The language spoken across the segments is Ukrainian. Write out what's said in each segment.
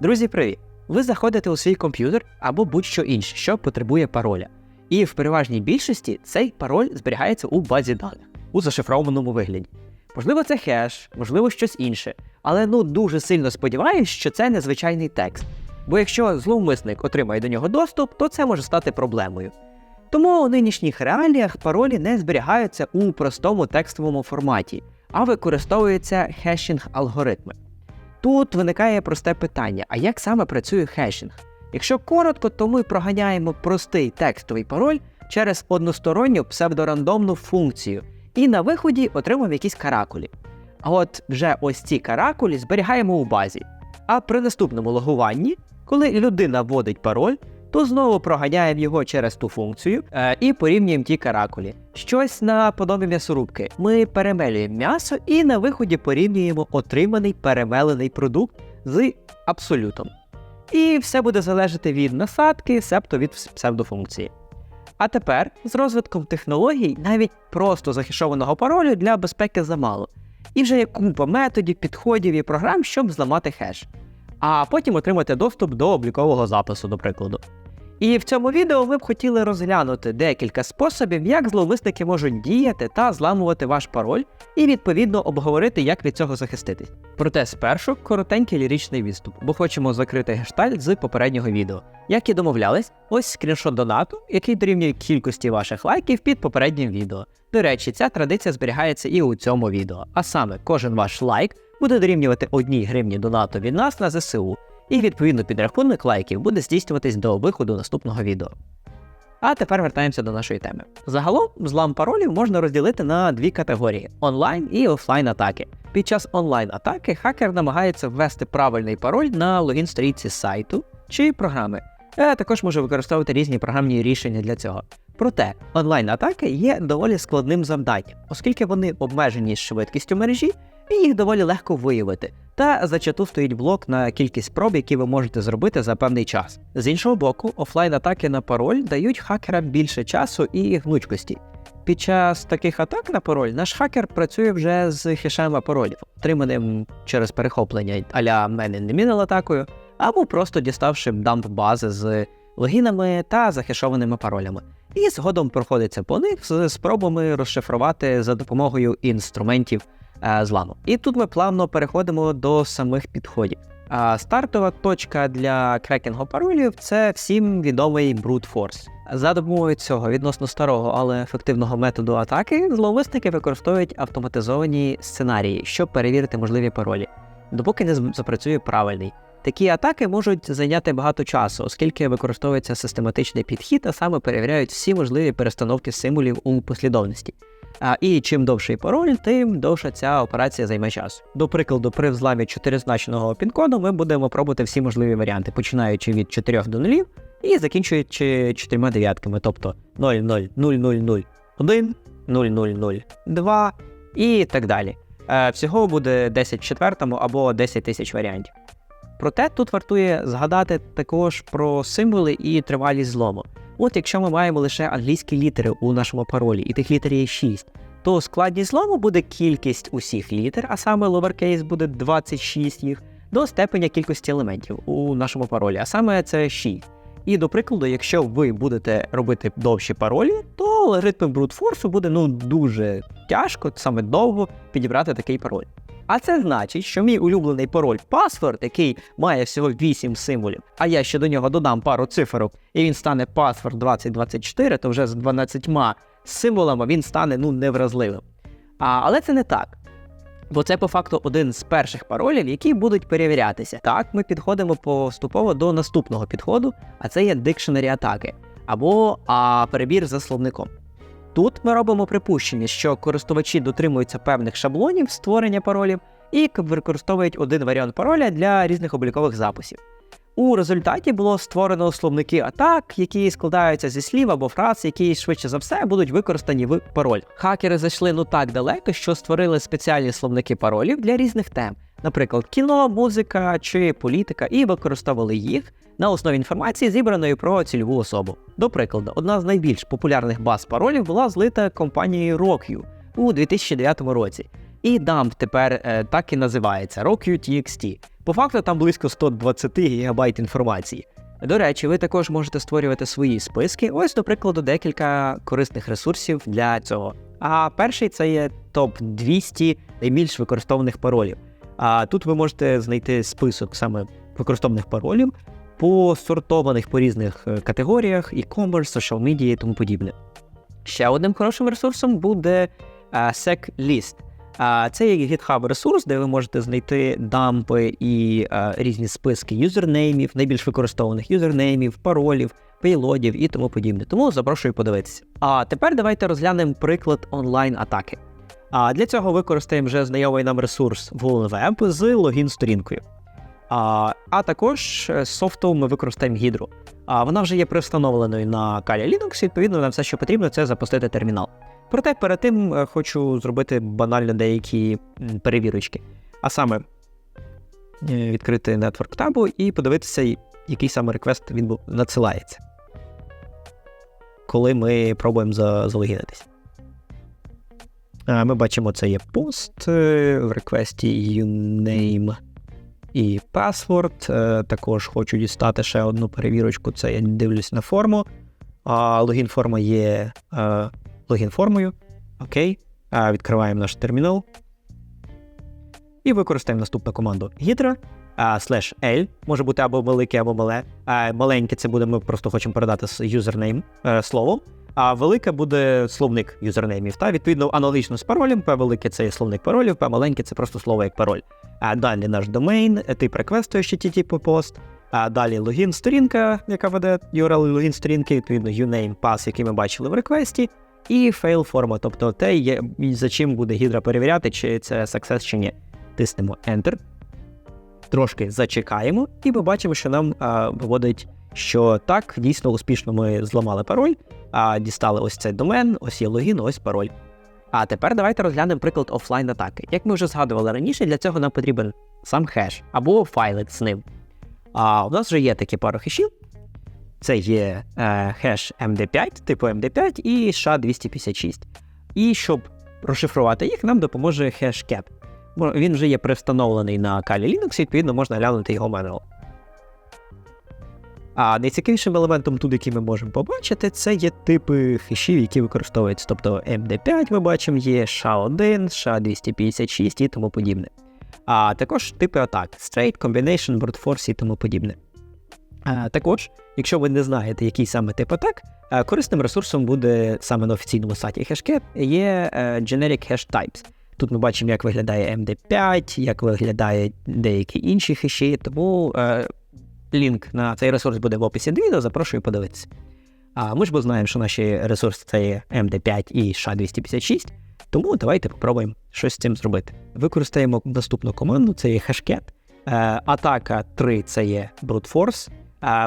Друзі, привіт! Ви заходите у свій комп'ютер або будь-що інше, що потребує пароля. І в переважній більшості цей пароль зберігається у базі даних у зашифрованому вигляді. Можливо, це хеш, можливо, щось інше. Але ну дуже сильно сподіваюся, що це незвичайний текст. Бо якщо зловмисник отримає до нього доступ, то це може стати проблемою. Тому у нинішніх реаліях паролі не зберігаються у простому текстовому форматі, а використовуються хешінг-алгоритми. Тут виникає просте питання: а як саме працює хешінг? Якщо коротко, то ми проганяємо простий текстовий пароль через односторонню псевдорандомну функцію, і на виході отримуємо якісь каракулі. А от вже ось ці каракулі зберігаємо у базі. А при наступному логуванні, коли людина вводить пароль, то знову проганяємо його через ту функцію е, і порівнюємо ті каракулі. Щось наподобі м'ясорубки. Ми перемелюємо м'ясо і на виході порівнюємо отриманий перемелений продукт з абсолютом. І все буде залежати від насадки, себто від псевдофункції. А тепер з розвитком технологій навіть просто захищованого паролю для безпеки замало. І вже є купа методів, підходів і програм, щоб зламати хеш, а потім отримати доступ до облікового запису, до прикладу. І в цьому відео ми б хотіли розглянути декілька способів, як зловмисники можуть діяти та зламувати ваш пароль, і відповідно обговорити, як від цього захиститись. Проте спершу коротенький ліричний відступ, бо хочемо закрити гештальт з попереднього відео. Як і домовлялись, ось скріншот донату, який дорівнює кількості ваших лайків під попереднім відео. До речі, ця традиція зберігається і у цьому відео, а саме кожен ваш лайк буде дорівнювати одній гривні донату від нас на ЗСУ і відповідно підрахунок лайків буде здійснюватись до виходу наступного відео. А тепер вертаємося до нашої теми. Загалом злам паролів можна розділити на дві категорії: онлайн і офлайн атаки. Під час онлайн атаки хакер намагається ввести правильний пароль на логін сторінці сайту чи програми, а також може використовувати різні програмні рішення для цього. Проте онлайн-атаки є доволі складним завданням, оскільки вони обмежені швидкістю мережі і їх доволі легко виявити. Та за чату стоїть блок на кількість спроб, які ви можете зробити за певний час. З іншого боку, офлайн-атаки на пароль дають хакерам більше часу і гнучкості. Під час таких атак на пароль наш хакер працює вже з хешем паролів, отриманим через перехоплення а-ля мене не мінил атакою, або просто діставши дамп бази з логінами та захешованими паролями. І згодом проходиться по них з спробами розшифрувати за допомогою інструментів зламу. І тут ми плавно переходимо до самих підходів. А стартова точка для крекінгу паролів це всім відомий Brute Force. За допомогою цього відносно старого, але ефективного методу атаки зловмисники використовують автоматизовані сценарії, щоб перевірити можливі паролі, допоки не запрацює правильний. Такі атаки можуть зайняти багато часу, оскільки використовується систематичний підхід, а саме перевіряють всі можливі перестановки символів у послідовності. А і чим довший пароль, тим довша ця операція займе час. До прикладу, при взламі чотиризначного пін-коду ми будемо пробувати всі можливі варіанти, починаючи від 4 до 0 і закінчуючи чотирма дев'ятками, тобто 00001, 00002 і так далі. Е, всього буде 10 в четвертому або 10 тисяч варіантів. Проте тут вартує згадати також про символи і тривалість злому. От якщо ми маємо лише англійські літери у нашому паролі, і тих літер є 6, то складність злому буде кількість усіх літер, а саме lowercase буде 26 їх, до степеня кількості елементів у нашому паролі, а саме це 6. І до прикладу, якщо ви будете робити довші паролі, то алгоритм брутфорсу буде ну дуже тяжко, саме довго підібрати такий пароль. А це значить, що мій улюблений пароль паспорт, який має всього 8 символів, а я ще до нього додам пару цифрок, і він стане паспорт 2024, то вже з 12 символами він стане ну невразливим. А, Але це не так. Бо це по факту один з перших паролів, які будуть перевірятися. Так, ми підходимо поступово до наступного підходу, а це є дикшенері атаки або а, перебір за словником. Тут ми робимо припущення, що користувачі дотримуються певних шаблонів створення паролів і використовують один варіант пароля для різних облікових записів. У результаті було створено словники атак, які складаються зі слів або фраз, які швидше за все будуть використані в пароль. Хакери зайшли ну так далеко, що створили спеціальні словники паролів для різних тем, наприклад, кіно, музика чи політика, і використовували їх на основі інформації, зібраної про цільову особу. До прикладу, одна з найбільш популярних баз паролів була злита компанією Rockyu у 2009 році. І дамп тепер е, так і називається Rockyu TXT. По факту там близько 120 ГБ інформації. До речі, ви також можете створювати свої списки. Ось, до прикладу, декілька корисних ресурсів для цього. А перший це є топ 200 найбільш використовуваних паролів. А тут ви можете знайти список саме використовуваних паролів, посортованих по різних е, категоріях, e-commerce, social media і тому подібне. Ще одним хорошим ресурсом буде е, SecList. Це є GitHub ресурс, де ви можете знайти дампи і е, різні списки юзернеймів, найбільш використовуваних юзернеймів, паролів, пейлодів і тому подібне. Тому запрошую подивитися. А тепер давайте розглянемо приклад онлайн-атаки. А для цього використаємо вже знайомий нам ресурс Web з логін-сторінкою. А, а також е, з софтом ми використаємо Hydro. А вона вже є пристановленою на Kali Linux, відповідно, нам все, що потрібно, це запустити термінал. Проте перед тим е, хочу зробити банально деякі перевірочки. А саме е, відкрити Network табу і подивитися, який саме реквест він надсилається. Коли ми пробуємо за- залогінитись. Е, Ми бачимо, це є пост в реквесті uname і password. Також хочу дістати ще одну перевірочку. Це я дивлюсь на форму. А логін форма є логін формою. Окей. А, відкриваємо наш термінал. І використаємо наступну команду Hydra а, L. Може бути або велике, або мале. А, маленьке це буде, ми просто хочемо передати з юзернейм е, словом. А велике буде словник юзернеймів. Та відповідно аналогічно з паролем. P велике це є словник паролів, P маленьке це просто слово як пароль. А далі наш домейн, тип реквесту HTTP пост. А далі логін сторінка, яка веде URL логін сторінки, відповідно uname pass, який ми бачили в реквесті, і fail форма, тобто те, за чим буде гідра перевіряти, чи це success чи ні. Тиснемо Enter. Трошки зачекаємо, і ми бачимо, що нам а, виводить, що так, дійсно успішно ми зламали пароль, а дістали ось цей домен, ось є логін, ось пароль. А тепер давайте розглянемо приклад офлайн атаки. Як ми вже згадували раніше, для цього нам потрібен сам хеш або файлик з ним. А у нас вже є такі пару хешів. Це є е, хеш MD5, типу MD5 і SHA-256. І щоб розшифрувати їх, нам допоможе хеш-cap. Він вже є привстановлений на Kali Linux, відповідно можна глянути його мануал. А найцікавішим елементом тут, який ми можемо побачити, це є типи хешів, які використовуються. Тобто MD5 ми бачимо, є SHA-1, SHA-256 і тому подібне. А також типи атак: Straight, Combination, Brute Force і тому подібне. Також, якщо ви не знаєте, який саме тип атак, корисним ресурсом буде саме на офіційному сайті Hashcat є е, Generic Hash Types. Тут ми бачимо, як виглядає MD5, як виглядають деякі інші хеші, тому е, лінк на цей ресурс буде в описі до відео, запрошую подивитися. А ми ж бо знаємо, що наші ресурси це є MD5 і SHA-256, тому давайте попробуємо щось з цим зробити. Використаємо наступну команду, це є. Е, атака 3 це є brute force.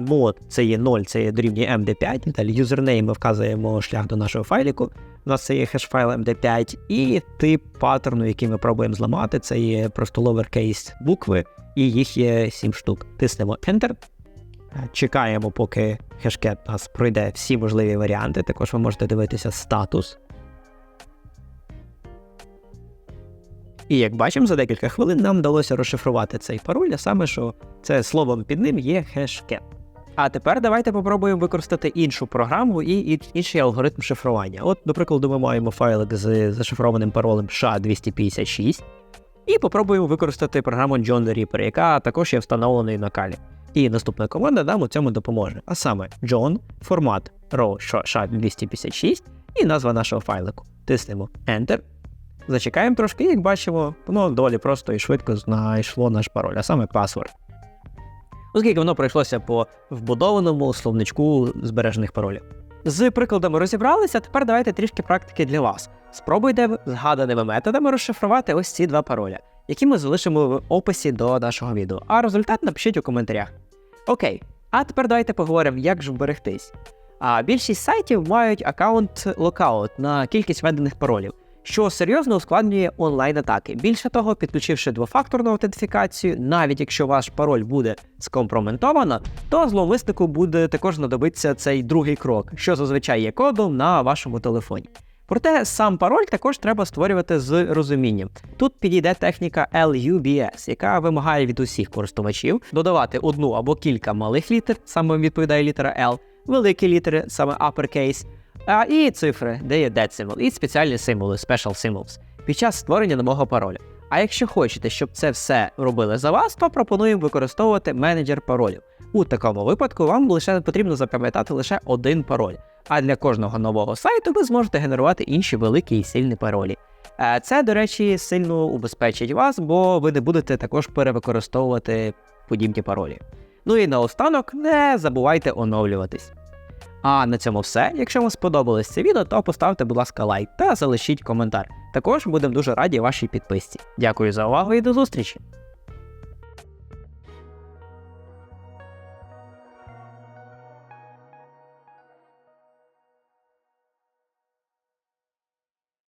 Мод це є 0, це є дорівнює MD5. Далі юзернейм ми вказуємо шлях до нашого файліку. У нас це є хешфайл MD5, і тип паттерну, який ми пробуємо зламати, це є просто lowercase букви, і їх є 7 штук. Тиснемо Enter. Е, Чекаємо, поки хешкет нас пройде всі можливі варіанти. Також ви можете дивитися статус. І як бачимо, за декілька хвилин нам вдалося розшифрувати цей пароль, а саме, що це словом під ним є хешкет. А тепер давайте попробуємо використати іншу програму і, інший алгоритм шифрування. От, до прикладу, ми маємо файлик з зашифрованим паролем SHA-256, і попробуємо використати програму John the Reaper, яка також є встановленою на калі. І наступна команда нам у цьому допоможе. А саме John, формат row SHA-256 і назва нашого файлику. Тиснемо Enter. Зачекаємо трошки, як бачимо, воно доволі просто і швидко знайшло наш пароль, а саме паспорт. Оскільки воно пройшлося по вбудованому словничку збережених паролів. З прикладами розібралися, тепер давайте трішки практики для вас. Спробуйте згаданими методами розшифрувати ось ці два пароля, які ми залишимо в описі до нашого відео. А результат напишіть у коментарях. Окей, а тепер давайте поговоримо, як ж вберегтись. А більшість сайтів мають аккаунт локаут на кількість введених паролів, що серйозно ускладнює онлайн-атаки. Більше того, підключивши двофакторну аутентифікацію, навіть якщо ваш пароль буде скомпроментовано, то зловмиснику буде також знадобитися цей другий крок, що зазвичай є кодом на вашому телефоні. Проте сам пароль також треба створювати з розумінням. Тут підійде техніка LUBS, яка вимагає від усіх користувачів додавати одну або кілька малих літер, саме відповідає літера L, великі літери, саме uppercase, а і цифри, де є decimal, і спеціальні символи, special symbols, під час створення нового пароля. А якщо хочете, щоб це все робили за вас, то пропонуємо використовувати менеджер паролів. У такому випадку вам лише потрібно запам'ятати лише один пароль. А для кожного нового сайту ви зможете генерувати інші великі і сильні паролі. Е, Це, до речі, сильно убезпечить вас, бо ви не будете також перевикористовувати подібні паролі. Ну і наостанок не забувайте оновлюватись. А на цьому все. Якщо вам сподобалось це відео, то поставте, будь ласка, лайк та залишіть коментар. Також будемо дуже раді вашій підписці. Дякую за увагу і до зустрічі!